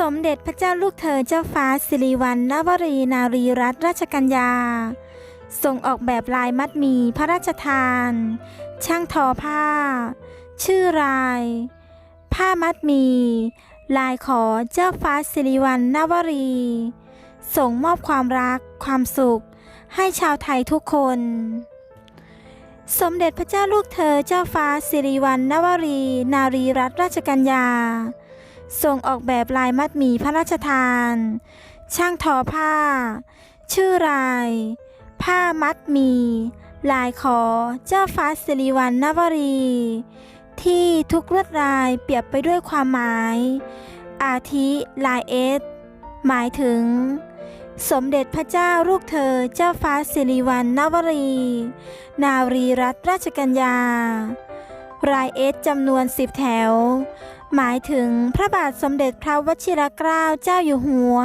สมเด็จพระเจ้าลูกเธอเจ้าฟ้าสิริวัณณวรีนารีรัตนราชกัญญาส่งออกแบบลายมัดมีพระราชทาน ช่างทอผ้า ชื่อลาย ผ้ามัดมี ลายขอเจ้าฟ้าสิริวัณณวรี ส่งมอบความรัก ความสุข ให้ชาวไทยทุกคน สมเด็จพระเจ้าลูกเธอเจ้าฟ้าสิริวัณณวรี นารีรัตนราชกัญญา ส่งออกแบบลายมัดหมี่พระราชทาน ช่างทอผ้า ชื่อลาย ผ้ามัดหมีลายขอเจ้าฟ้าสิริวัณณวรี ที่ทุกลวดลายเปรียบไปด้วยความหมาย อาทิลายเอสหมายถึง สมเด็จพระเจ้าลูกเธอเจ้าฟ้าสิริวัณณวรี นารีรัตนราชกัญญา รายเอสจำนวนสิบแถว หมายถึงพระบาทสมเด็จพระวชิรเกล้าเจ้าอยู่หัว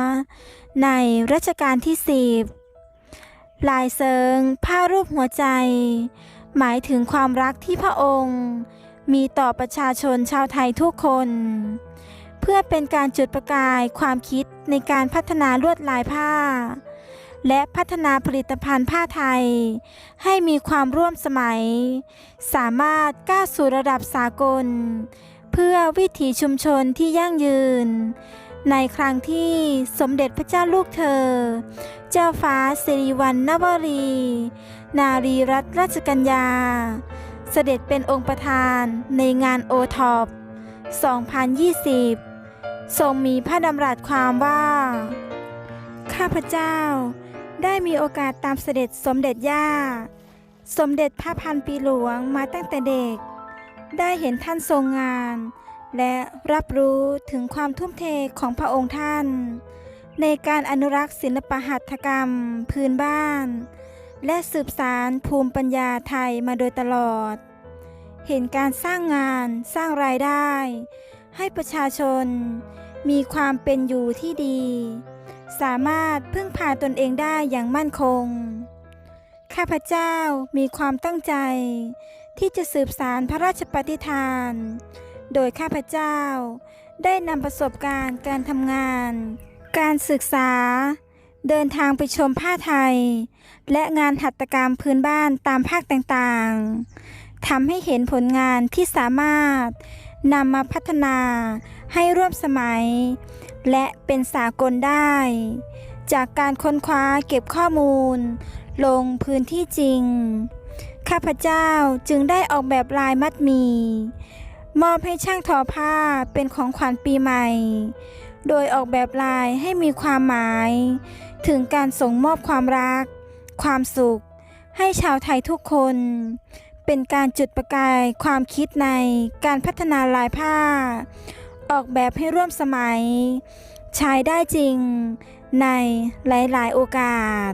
ในรัชกาลที่สิบลายเซิงผ้ารูปหัวใจ หมายถึงความรักที่พระองค์ มีต่อประชาชนชาวไทยทุกคน เพื่อเป็นการจุดประกายความคิดในการพัฒนาลวดลายผ้า และพัฒนาผลิตภัณฑ์ผ้าไทย ให้มีความร่วมสมัย สามารถก้าวสู่ระดับสากล เพื่อวิถีชุมชนที่ยั่งยืน ในครั้งที่สมเด็จพระเจ้าลูกเธอ เจ้าฟ้าสิริวัณณวรี นารีรัตนราชกัญญา เสด็จเป็นองค์ประธานในงานโอท็อป2020 ทรงมีพระดำรัสความว่า ข้าพเจ้าได้มีโอกาสตามเสด็จสมเด็จย่า สมเด็จพระพันปีหลวงมาตั้งแต่เด็ก ได้เห็นท่านทรงงาน และรับรู้ถึงความทุ่มเทของพระองค์ท่าน ในการอนุรักษ์ศิลปหัตถกรรมพื้นบ้าน และสืบสารภูมิปัญญาไทยมาโดยตลอด เห็นการสร้างงานสร้างรายได้ ให้ประชาชนมีความเป็นอยู่ที่ดี สามารถพึ่งพาตนเองได้อย่างมั่นคง ข้าพเจ้ามีความตั้งใจ ที่จะสืบสารพระราชปฏิฐาน โดยข้าพเจ้า ได้นำประสบการณ์การทำงาน การศึกษา เดินทางไปชมผ้าไทย และงานหัตถกรรมพื้นบ้านตามภาคต่างๆทำให้เห็นผลงานที่สามารถนำมาพัฒนาให้ร่วมสมัย และเป็นสากลได้ จากการค้นคว้าเก็บข้อมูล ลงพื้นที่จริง ข้าพเจ้าจึงได้ออกแบบลายมัดมี มอบให้ช่างทอผ้าเป็นของขวัญปีใหม่ โดยออกแบบลายให้มีความหมาย ถึงการส่งมอบความรัก ความสุข ให้ชาวไทยทุกคน เป็นการจุดประกายความคิดในการพัฒนาลายผ้า ออกแบบให้ร่วมสมัย ใช้ได้จริงในหลาย ๆ โอกาส